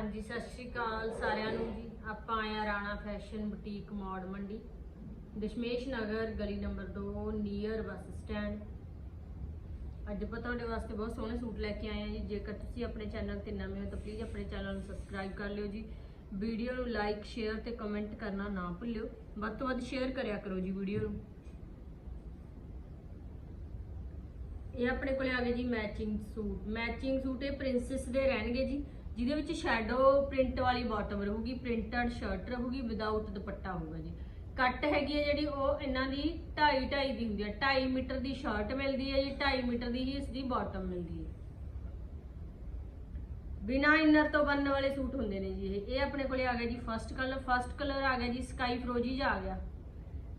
ਹਾਂਜੀ, ਸਤਿ ਸ਼੍ਰੀ ਅਕਾਲ ਸਾਰਿਆਂ ਨੂੰ ਜੀ। ਆਪਾਂ ਆਏ ਆ ਰਾਣਾ ਫੈਸ਼ਨ ਬੁਟੀਕ ਮੌੜ ਮੰਡੀ। ਦਸ਼ਮੇਸ਼ ਨਗਰ, ਗਲੀ ਨੰਬਰ 2 ਨੀਅਰ ਬੱਸ ਸਟੈਂਡ। ਅੱਜ ਆਪਾਂ ਤੁਹਾਡੇ ਵਾਸਤੇ ਬਹੁਤ ਸੋਹਣੇ ਸੂਟ ਲੈ ਕੇ ਆਏ ਆ ਜੀ। ਜੇਕਰ ਤੁਸੀਂ ਆਪਣੇ ਚੈਨਲ ਤੇ ਨਵੇਂ ਹੋ ਤਾਂ ਪਲੀਜ਼ ਆਪਣੇ ਚੈਨਲ ਨੂੰ ਸਬਸਕ੍ਰਾਈਬ ਕਰ ਲਿਓ ਜੀ। ਵੀਡੀਓ ਨੂੰ ਲਾਈਕ ਸ਼ੇਅਰ ਤੇ ਕਮੈਂਟ ਕਰਨਾ ਨਾ ਭੁੱਲਿਓ। ਵੱਧ ਤੋਂ ਵੱਧ ਸ਼ੇਅਰ ਕਰਿਆ ਕਰੋ ਜੀ ਵੀਡੀਓ ਨੂੰ। ਇਹ ਆਪਣੇ ਕੋਲੇ ਆ ਗਏ ਜੀ ਮੈਚਿੰਗ ਸੂਟ। ਮੈਚਿੰਗ ਸੂਟ ਇਹ ਪ੍ਰਿੰਸੈਸ ਦੇ ਰਹਿਣਗੇ ਜੀ। ਜਿਹਦੇ ਵਿੱਚ ਸ਼ੈਡੋ ਪ੍ਰਿੰਟ ਵਾਲੀ ਬਾਟਮ ਰਹੂਗੀ ਪ੍ਰਿੰਟਡ ਸ਼ਰਟ ਰਹੂਗੀ ਵਿਦਆਊਟ ਦੁਪੱਟਾ ਹੋਊਗਾ ਜੀ। ਕੱਟ ਹੈਗੀ ਹੈ ਜਿਹੜੀ ਉਹ ਇਹਨਾਂ ਦੀ 2.5 2.5 ਦੀ ਹੁੰਦੀ ਹੈ। 2.5 ਮੀਟਰ ਦੀ ਸ਼ਰਟ ਮਿਲਦੀ ਹੈ ਜੀ 2.5 ਮੀਟਰ ਦੀ ਹੀ ਇਸ ਦੀ ਬਾਟਮ ਮਿਲਦੀ ਹੈ। ਬਿਨਾ ਇਨਰ ਤੋਂ ਬਣਨ ਵਾਲੇ ਸੂਟ ਹੁੰਦੇ ਨੇ ਜੀ ਇਹ। ਇਹ ਆਪਣੇ ਕੋਲੇ ਆ ਗਿਆ ਜੀ ਫਰਸਟ ਕਲਰ ਫਰਸਟ ਕਲਰ ਆ ਗਿਆ ਜੀ ਸਕਾਈ ਫਰੋਜੀ ਜਿਹਾ ਆ ਗਿਆ।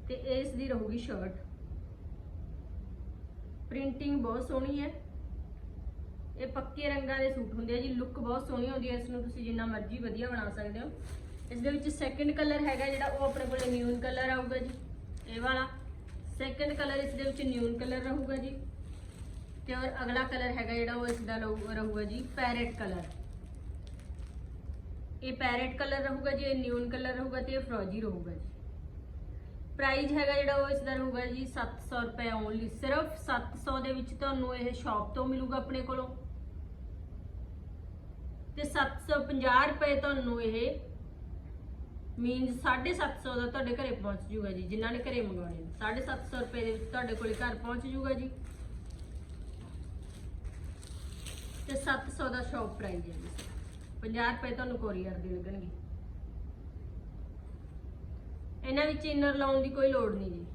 ਤੇ ਇਹ ਇਸ ਦੀ ਰਹੂਗੀ ਸ਼ਰਟ ਪ੍ਰਿੰਟਿੰਗ ਬਹੁਤ ਸੋਹਣੀ ਹੈ। ਇਹ ਪੱਕੇ ਰੰਗਾਂ ਦੇ ਸੂਟ ਹੁੰਦੇ ਆ ਜੀ ਲੁੱਕ ਬਹੁਤ ਸੋਹਣੀ ਹੁੰਦੀ ਹੈ ਇਸ ਨੂੰ ਤੁਸੀਂ ਜਿੰਨਾ ਮਰਜ਼ੀ ਵਧੀਆ ਬਣਾ ਸਕਦੇ ਹੋ। ਇਸ ਦੇ ਵਿੱਚ ਸੈਕੰਡ ਕਲਰ ਹੈਗਾ ਜਿਹੜਾ, ਉਹ ਆਪਣੇ ਕੋਲ ਨਿਊਨ ਕਲਰ ਆਊਗਾ ਜੀ, ਇਹ ਵਾਲਾ। ਸੈਕੰਡ ਕਲਰ ਇਸ ਦੇ ਵਿੱਚ ਨਿਊਨ ਕਲਰ ਰਹੂਗਾ ਜੀ। ਤੇ ਔਰ ਅਗਲਾ ਕਲਰ ਹੈਗਾ ਜਿਹੜਾ, ਉਹ ਇਸ ਦਾ ਰਹੂ- ਰਹੂਗਾ ਜੀ ਪੈਰਟ ਕਲਰ ਇਹ ਪੈਰਟ ਕਲਰ ਰਹੂਗਾ ਜੀ, ਇਹ ਨਿਊਨ ਕਲਰ ਰਹੂਗਾ ਤੇ ਇਹ ਫਰੋਜੀ ਰਹੂਗਾ ਜੀ। ਪ੍ਰਾਈਸ ਹੈਗਾ ਜਿਹੜਾ, ਉਹ ਇਸ ਦਾ ਰਹੂਗਾ ਜੀ 700 ਰੁਪਏ ਓਨਲੀ ਸਿਰਫ 700 ਦੇ ਵਿੱਚ ਤੁਹਾਨੂੰ ਇਹ ਸ਼ਾਪ ਤੋਂ ਮਿਲੂਗਾ ਆਪਣੇ ਕੋਲੋਂ। ਤੇ 750 ਰੁਪਏ ਤੁਹਾਨੂੰ ਇਹ ਮੀਨਸ 750 ਦਾ ਤੁਹਾਡੇ ਘਰੇ ਪਹੁੰਚ ਜੂਗਾ ਜੀ, ਜਿਨ੍ਹਾਂ ਨੇ ਘਰੇ ਮੰਗਵਾਉਣੇ ਨੇ। 750 ਰੁਪਏ ਦੇ ਵਿੱਚ ਤੁਹਾਡੇ ਕੋਲੇ ਘਰ ਪਹੁੰਚ ਜੂਗਾ ਜੀ। ਤੇ 700 ਦਾ ਸ਼ਾਪ ਪ੍ਰਾਈਸ ਹੈ ਜੀ। 50 ਰੁਪਏ ਤੁਹਾਨੂੰ ਕੋਰੀਅਰ ਦੇ ਲੱਗਣਗੇ। ਇਹਨਾਂ ਵਿੱਚ ਇਨਰ ਲਾਉਣ ਦੀ ਕੋਈ ਲੋੜ ਨਹੀਂ ਜੀ।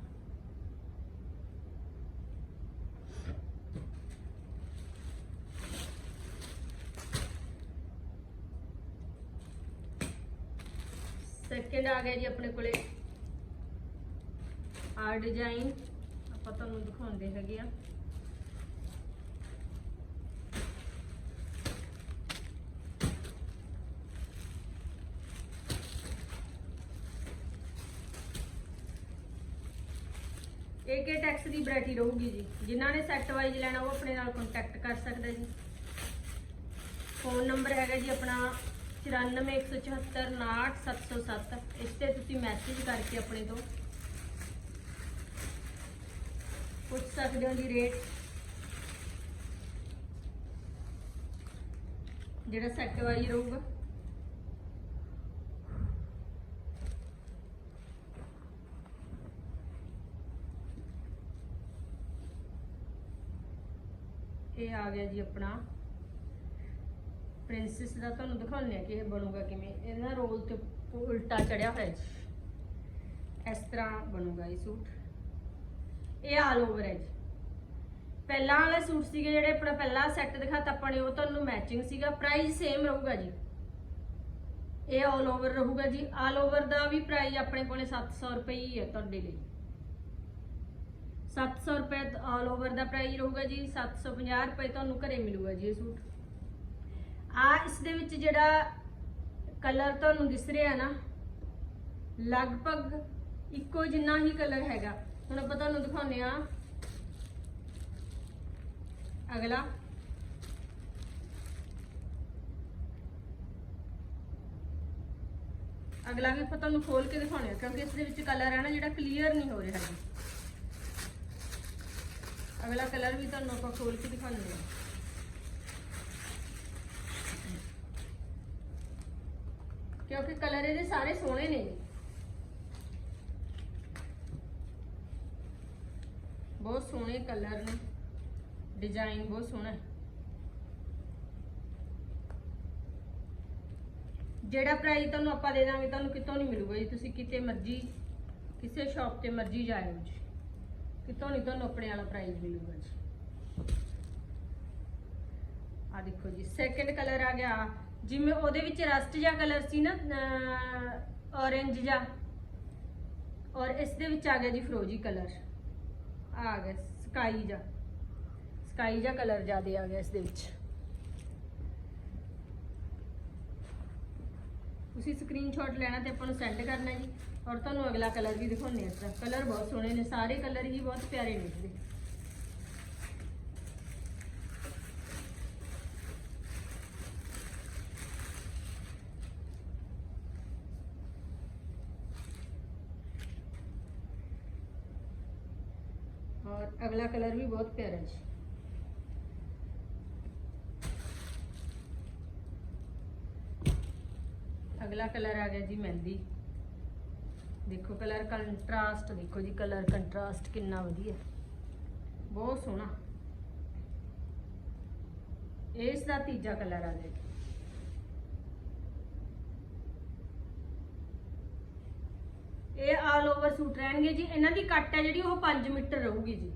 ਸੈਕਿੰਡ ਆ ਗਿਆ ਜੀ ਆਪਣੇ ਕੋਲੇ। ਆ ਡਿਜ਼ਾਈਨ ਆਪਾਂ ਤੁਹਾਨੂੰ ਦਿਖਾਉਂਦੇ ਹੈਗੇ ਆ। AK ਟੈਕਸ ਦੀ ਵੈਰਾਈਟੀ ਰਹੂਗੀ ਜੀ। ਜਿਨ੍ਹਾਂ ਨੇ ਸੈੱਟ ਵਾਈਜ਼ ਲੈਣਾ, ਉਹ ਆਪਣੇ ਨਾਲ ਕੰਟੈਕਟ ਕਰ ਸਕਦਾ ਜੀ। ਫੋਨ ਨੰਬਰ ਹੈਗਾ ਜੀ ਆਪਣਾ 9417498707 ਇਸ ਤੇ ਤੁਸੀਂ ਮੈਸੇਜ ਕਰਕੇ ਆਪਣੇ ਤੋਂ ਪੁੱਛ ਸਕਦੇ ਹੋ ਜੀ ਰੇਟ ਜਿਹੜਾ ਸੈੱਟ ਵਾਈ ਰਹੂਗਾ। ਇਹ ਆ ਗਿਆ ਜੀ ਆਪਣਾ। ਪ੍ਰਿੰਸੈਸ ਦਾ ਤੁਹਾਨੂੰ ਦਿਖਾਉਂਦੇ ਆ ਕਿ ਇਹ ਬਣੂਗਾ ਕਿਵੇਂ। ਇਹਦਾ ਰੋਲ ਤੇ ਉਲਟਾ ਚੜਿਆ ਹੋਇਆ ਜੀ। ਇਸ ਤਰ੍ਹਾਂ ਬਣੂਗਾ ਇਹ ਸੂਟ। ਇਹ ਆਲ ਓਵਰ ਹੈ ਜੀ। ਪਹਿਲਾਂ ਵਾਲੇ ਸੂਟ ਸੀਗੇ ਜਿਹੜੇ ਆਪਣਾ ਪਹਿਲਾ ਸੈੱਟ ਦਿਖਾਤਾ ਆਪਾਂ ਨੇ, ਉਹ ਤੁਹਾਨੂੰ ਮੈਚਿੰਗ ਸੀਗਾ। ਪ੍ਰਾਈਸ ਸੇਮ ਰਹੂਗਾ ਜੀ। ਇਹ ਆਲ ਓਵਰ ਰਹੂਗਾ ਜੀ। ਆਲ ਓਵਰ ਦਾ ਵੀ ਪ੍ਰਾਈਸ ਆਪਣੇ ਕੋਲੇ 700 ਰੁਪਏ ਹੀ ਹੈ ਤੁਹਾਡੇ ਲਈ। 700 ਰੁਪਏ ਆਲ ਓਵਰ ਦਾ ਪ੍ਰਾਈਸ ਰਹੂਗਾ ਜੀ। 750 ਰੁਪਏ ਤੁਹਾਨੂੰ ਘਰੇ ਮਿਲੂਗਾ ਜੀ ਇਹ ਸੂਟ। ਆ ਇਸ ਦੇ ਵਿੱਚ ਜਿਹੜਾ ਕਲਰ ਤੁਹਾਨੂੰ ਦਿਸ ਰਿਹਾ ਨਾ, ਲਗਭਗ ਇੱਕੋ ਜਿੰਨਾ ਹੀ ਕਲਰ ਹੈਗਾ। ਹੁਣ ਆਪਾਂ ਤੁਹਾਨੂੰ ਦਿਖਾਉਂਦੇ ਆ ਅਗਲਾ। ਅਗਲਾ ਵੀ ਆਪਾਂ ਤੁਹਾਨੂੰ ਖੋਲ ਕੇ ਦਿਖਾਉਣੇ ਆ ਕਿਉਂਕਿ ਇਸ ਦੇ ਵਿੱਚ ਕਲਰ ਹੈ ਨਾ ਜਿਹੜਾ ਕਲੀਅਰ ਨਹੀਂ ਹੋ ਰਿਹਾ ਜੀ ਅਗਲਾ ਕਲਰ ਵੀ ਤੁਹਾਨੂੰ ਆਪਾਂ ਖੋਲ ਕੇ ਦਿਖਾਉਂਦੇ ਆ ਕਿਉਂਕਿ ਕਲਰ ਇਹਦੇ ਸਾਰੇ ਸੋਹਣੇ ਨੇ ਬਹੁਤ ਸੋਹਣੇ ਕਲਰ ਨੇ। ਡਿਜ਼ਾਈਨ ਬਹੁਤ ਸੋਹਣਾ ਹੈ। ਜਿਹੜਾ ਪ੍ਰਾਈਸ ਤੁਹਾਨੂੰ ਆਪਾਂ ਦੇ ਦਾਂਗੇ, ਤੁਹਾਨੂੰ ਕਿਤੋਂ ਨਹੀਂ ਮਿਲੂਗਾ ਜੀ। ਤੁਸੀਂ ਕਿਤੇ ਮਰਜ਼ੀ, ਕਿਸੇ ਸ਼ਾਪ ਤੇ ਮਰਜ਼ੀ ਜਾਇਓ ਜੀ। ਕਿਤੋਂ ਨਹੀਂ ਤੁਹਾਨੂੰ ਆਪਣੇ ਵਾਲਾ ਪ੍ਰਾਈਸ ਮਿਲੂਗਾ ਜੀ। ਆ ਦੇਖੋ ਜੀ ਸੈਕੰਡ ਕਲਰ ਆ ਗਿਆ। ਜਿਵੇਂ ਉਹਦੇ ਵਿੱਚ ਰਸਟ ਜਿਹਾ ਕਲਰ ਸੀ ਨਾ ਔਰੇਂਜ ਜਿਹਾ। ਔਰ ਇਸ ਦੇ ਵਿੱਚ ਆ ਗਿਆ ਜੀ ਫਰੋਜੀ ਕਲਰ ਆ ਗਿਆ ਸਕਾਈ ਜਿਹਾ। ਸਕਾਈ ਜਿਹਾ ਕਲਰ ਜ਼ਿਆਦਾ ਆ ਗਿਆ ਇਸ ਦੇ ਵਿੱਚ। ਤੁਸੀਂ ਸਕਰੀਨਸ਼ਾਟ ਲੈਣਾ ਤੇ ਆਪਾਂ ਨੂੰ ਸੈਂਡ ਕਰਨਾ ਜੀ। ਔਰ ਤੁਹਾਨੂੰ ਅਗਲਾ ਕਲਰ ਵੀ ਦਿਖਾਉਂਦੇ ਆ ਇਸ ਕਲਰ ਬਹੁਤ ਸੋਹਣੇ ਨੇ, ਸਾਰੇ ਕਲਰ ਹੀ ਬਹੁਤ ਪਿਆਰੇ ਨੇ ਇਸਦੇ ਔਰ ਅਗਲਾ ਕਲਰ ਵੀ ਬਹੁਤ ਪਿਆਰਾ ਜੀ ਅਗਲਾ ਕਲਰ ਆ ਗਿਆ ਜੀ ਮਹਿੰਦੀ ਦੇਖੋ ਕਲਰ ਕੰਟਰਾਸਟ ਦੇਖੋ ਜੀ ਕਲਰ ਕੰਟਰਾਸਟ ਕਿੰਨਾ ਵਧੀਆ ਬਹੁਤ ਸੋਹਣਾ ਇਸ ਦਾ ਤੀਜਾ ਕਲਰ ਆ ਗਿਆ ਇਹ ਆਲ ਓਵਰ ਸੂਟ ਰਹਿਣਗੇ ਜੀ। ਇਹਨਾਂ ਦੀ ਕੱਟ ਹੈ ਜਿਹੜੀ, ਉਹ 5 ਮੀਟਰ ਰਹੂਗੀ ਜੀ।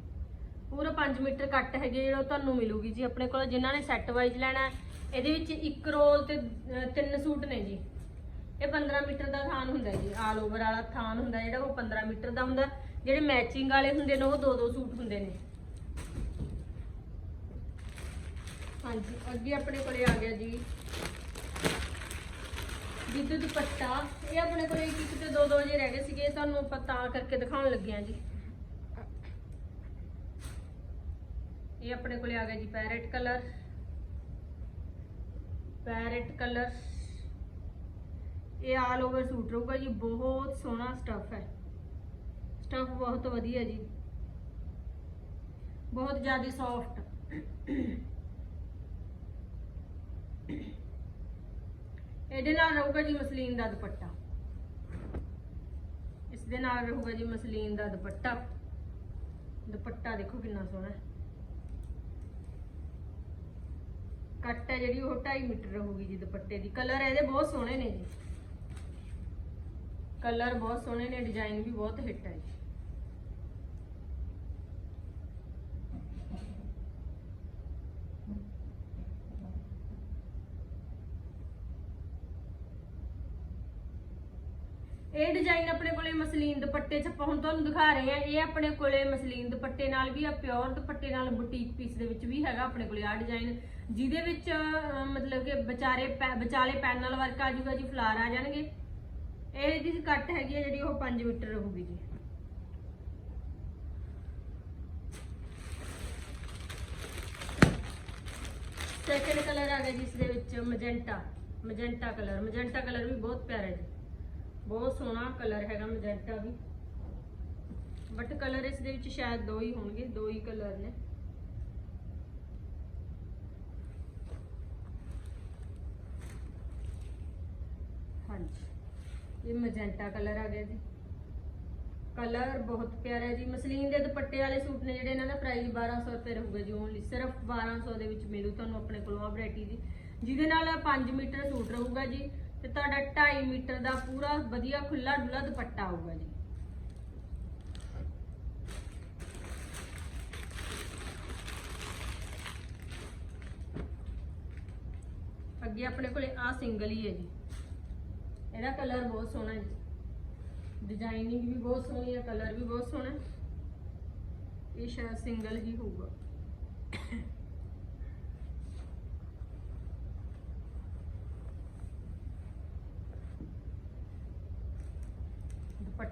ਪੂਰਾ 5 ਮੀਟਰ ਕੱਟ ਹੈਗੇ, ਜਿਹੜਾ ਉਹ ਤੁਹਾਨੂੰ ਮਿਲੂਗੀ ਜੀ ਆਪਣੇ ਕੋਲ। ਜਿਨ੍ਹਾਂ ਨੇ ਸੈੱਟ ਵਾਈਜ਼ ਲੈਣਾ ਇਹਦੇ ਵਿੱਚ ਇੱਕ ਰੋਲ ਤੇ ਤਿੰਨ ਸੂਟ ਨੇ ਜੀ। ਇਹ 15 ਮੀਟਰ ਦਾ ਥਾਨ ਹੁੰਦਾ ਜੀ। ਆਲ ਓਵਰ ਵਾਲਾ ਥਾਨ ਹੁੰਦਾ ਜਿਹੜਾ, ਉਹ 15 ਮੀਟਰ ਦਾ ਹੁੰਦਾ। ਜਿਹੜੇ ਮੈਚਿੰਗ ਵਾਲੇ ਹੁੰਦੇ ਨੇ, ਉਹ ਦੋ ਦੋ ਸੂਟ ਹੁੰਦੇ ਨੇ। ਹਾਂਜੀ, ਅੱਗੇ ਆਪਣੇ ਕੋਲੇ ਆ ਗਿਆ ਜੀ। ਜਿੱਦ ਦੁਪੱਟਾ, ਇਹ ਆਪਣੇ ਕੋਲ ਇੱਕ ਇੱਕ ਤੇ ਦੋ ਦੋ ਜੇ ਰਹਿ ਗਏ ਸੀਗੇ ਤੁਹਾਨੂੰ ਆਪਾਂ ਤਾਂ ਕਰਕੇ ਦਿਖਾਉਣ ਲੱਗੇ ਆ ਜੀ। ਇਹ ਆਪਣੇ ਕੋਲੇ ਆ ਗਿਆ ਜੀ ਪੈਰਟ ਕਲਰ ਪੈਰਟ ਕਲਰ ਇਹ ਆਲ ਓਵਰ ਸੂਟ ਰਹੂਗਾ ਜੀ, ਬਹੁਤ ਸੋਹਣਾ ਸਟੱਫ ਹੈ। ਸਟੱਫ ਬਹੁਤ ਵਧੀਆ ਜੀ। ਬਹੁਤ ਜ਼ਿਆਦਾ ਸੌਫਟ ਇਹਦੇ ਨਾਲ ਰਹੂਗਾ ਜੀ ਮਸਲੀਨ ਦਾ ਦੁਪੱਟਾ। ਇਸ ਦੇ ਨਾਲ ਰਹੂਗਾ ਜੀ ਮਸਲੀਨ ਦਾ ਦੁਪੱਟਾ। ਦੁਪੱਟਾ ਦੇਖੋ ਕਿੰਨਾ ਸੋਹਣਾ। ਹੈ ਕੱਟ ਹੈ ਜਿਹੜੀ ਉਹ 2.5 ਮੀਟਰ ਰਹੂਗੀ ਜੀ ਦੁਪੱਟੇ ਦੀ। ਕਲਰ ਇਹਦੇ ਬਹੁਤ ਸੋਹਣੇ ਨੇ ਜੀ। ਕਲਰ ਬਹੁਤ ਸੋਹਣੇ ਨੇ, ਡਿਜ਼ਾਈਨ ਵੀ ਬਹੁਤ ਹਿੱਟ ਹੈ ਜੀ। ਇਹ ਡਿਜ਼ਾਈਨ ਆਪਣੇ ਕੋਲੇ ਮਸਲੀਨ ਦੁਪੱਟੇ ਚ ਆਪਾਂ ਹੁਣ ਤੁਹਾਨੂੰ ਦਿਖਾ ਰਹੇ ਆ ਇਹ ਆਪਣੇ ਕੋਲੇ ਮਸਲੀਨ ਦੁਪੱਟੇ ਨਾਲ ਵੀ ਆ ਪਿਓਰ ਦੁਪੱਟੇ ਨਾਲ ਬੁਟੀਕ ਪੀਸ ਦੇ ਵਿੱਚ ਵੀ ਹੈਗਾ ਆਪਣੇ ਕੋਲੇ ਆ ਡਿਜ਼ਾਈਨ ਜਿਹਦੇ ਵਿੱਚ ਮਤਲਬ ਕਿ ਵਿਚਾਰੇ ਪੈ- ਵਿਚਾਲੇ ਪੈਨਲ ਵਰਕ ਆ ਜਾਊਗਾ ਜੀ, ਫਲਾਰ ਆ ਜਾਣਗੇ। ਇਹ ਦੀ ਕੱਟ ਹੈਗੀ ਆ ਜਿਹੜੀ ਉਹ 5 ਮੀਟਰ ਰਹੂਗੀ ਜੀ। ਸੈਕਿੰਡ ਕਲਰ ਆ ਗਿਆ ਜਿਸ ਦੇ ਵਿੱਚ magenta magenta colour magenta colour ਵੀ ਬਹੁਤ ਪਿਆਰਾ ਹੈ ਜੀ। ਬਹੁਤ ਸੋਹਣਾ ਕਲਰ ਹੈਗਾ ਮਜੈਂਟਾ ਵੀ। ਬਟ ਕਲਰ ਇਸ ਦੇ ਵਿੱਚ ਸ਼ਾਇਦ ਦੋ ਹੀ ਹੋਣਗੇ, ਦੋ ਹੀ ਕਲਰ ਨੇ। ਹਾਂਜੀ। ਇਹ ਮਜੈਂਟਾ ਕਲਰ ਆ ਗਿਆ ਜੀ। ਕਲਰ ਬਹੁਤ ਪਿਆਰਾ ਹੈ ਜੀ। ਮਸਲੀਨ ਦੇ ਦੁਪੱਟੇ ਵਾਲੇ ਸੂਟ ਨੇ ਜਿਹੜੇ ਇਹਨਾਂ ਦਾ ਪ੍ਰਾਈਸ 1200 ਰੁਪਏ ਰਹੂਗਾ ਜੀ ਓਨਲੀ ਸਿਰਫ 1200 ਦੇ ਵਿੱਚ ਮਿਲੂ ਤੁਹਾਨੂੰ ਆਪਣੇ ਕੋਲੋਂ ਆ ਵੈਰਾਈਟੀ ਜੀ ਜਿਹਦੇ ਨਾਲ 5 ਮੀਟਰ ਸੂਟ ਰਹੂਗਾ ਜੀ। ਤੇ ਤੁਹਾਡਾ 2.5 ਮੀਟਰ ਦਾ ਪੂਰਾ ਵਧੀਆ ਖੁੱਲਾ ਡੁੱਲਾ ਦੁਪੱਟਾ ਆਊਗਾ ਜੀ। ਅੱਗੇ ਆਪਣੇ ਕੋਲੇ ਆ ਸਿੰਗਲ ਹੀ ਹੈ ਜੀ। ਇਹਦਾ ਕਲਰ ਬਹੁਤ ਸੋਹਣਾ ਹੈ ਜੀ। ਡਿਜ਼ਾਈਨਿੰਗ ਵੀ ਬਹੁਤ ਸੋਹਣੀ ਹੈ, ਕਲਰ ਵੀ ਬਹੁਤ ਸੋਹਣਾ ਇਹ ਸ਼ਾਇਦ ਸਿੰਗਲ ਹੀ ਹੋਊਗਾ।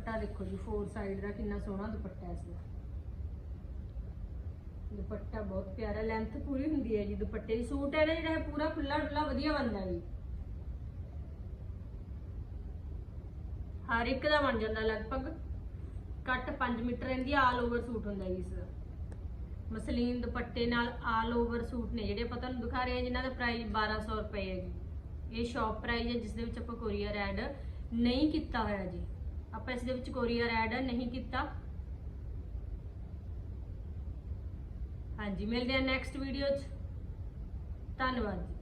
ਦੁਪੱਟਾ ਦੇਖੋ ਜੀ ਫੋਰ ਸਾਈਡ ਦਾ ਕਿੰਨਾ ਸੋਹਣਾ ਦੁਪੱਟਾ ਹੈ ਇਸ ਦਾ। ਦੁਪੱਟਾ ਬਹੁਤ ਪਿਆਰਾ ਲੈਂਥ ਪੂਰੀ ਹੁੰਦੀ ਹੈ ਜੀ ਦੁਪੱਟੇ ਦੀ। ਸੂਟ ਹੈ ਨਾ ਜਿਹੜਾ ਪੂਰਾ ਖੁੱਲਾ ਡੁੱਲਾ ਵਧੀਆ ਬਣਦਾ ਜੀ। ਹਰ ਇੱਕ ਦਾ ਬਣ ਜਾਂਦਾ ਲਗਭਗ। ਕੱਟ 5 ਮੀਟਰ ਰਹਿੰਦੀ ਆਲ ਓਵਰ ਸੂਟ ਹੁੰਦਾ ਜੀ ਇਸ ਦਾ। ਮਸਲੀਨ ਦੁਪੱਟੇ ਨਾਲ ਆਲ ਓਵਰ ਸੂਟ ਨੇ ਜਿਹੜੇ ਆਪਾਂ ਤੁਹਾਨੂੰ ਦਿਖਾ ਰਹੇ ਹਾਂ, ਜਿਨ੍ਹਾਂ ਦਾ ਪ੍ਰਾਈਸ 1200 ਰੁਪਏ ਹੈ ਜੀ। ਇਹ ਸ਼ਾਪ ਪ੍ਰਾਈਸ ਹੈ, ਜਿਸ ਦੇ ਵਿੱਚ ਆਪਾਂ ਕੋਰੀਅਰ ਐਡ ਨਹੀਂ ਕੀਤਾ ਹੋਇਆ ਜੀ। ਆਪਾਂ ਇਸ ਦੇ ਵਿੱਚ ਕੋਰੀਅਰ ਐਡ ਨਹੀਂ ਕੀਤਾ। ਹਾਂਜੀ, ਮਿਲਦੇ ਹਾਂ ਨੈਕਸਟ ਵੀਡੀਓ 'ਚ। ਧੰਨਵਾਦ ਜੀ।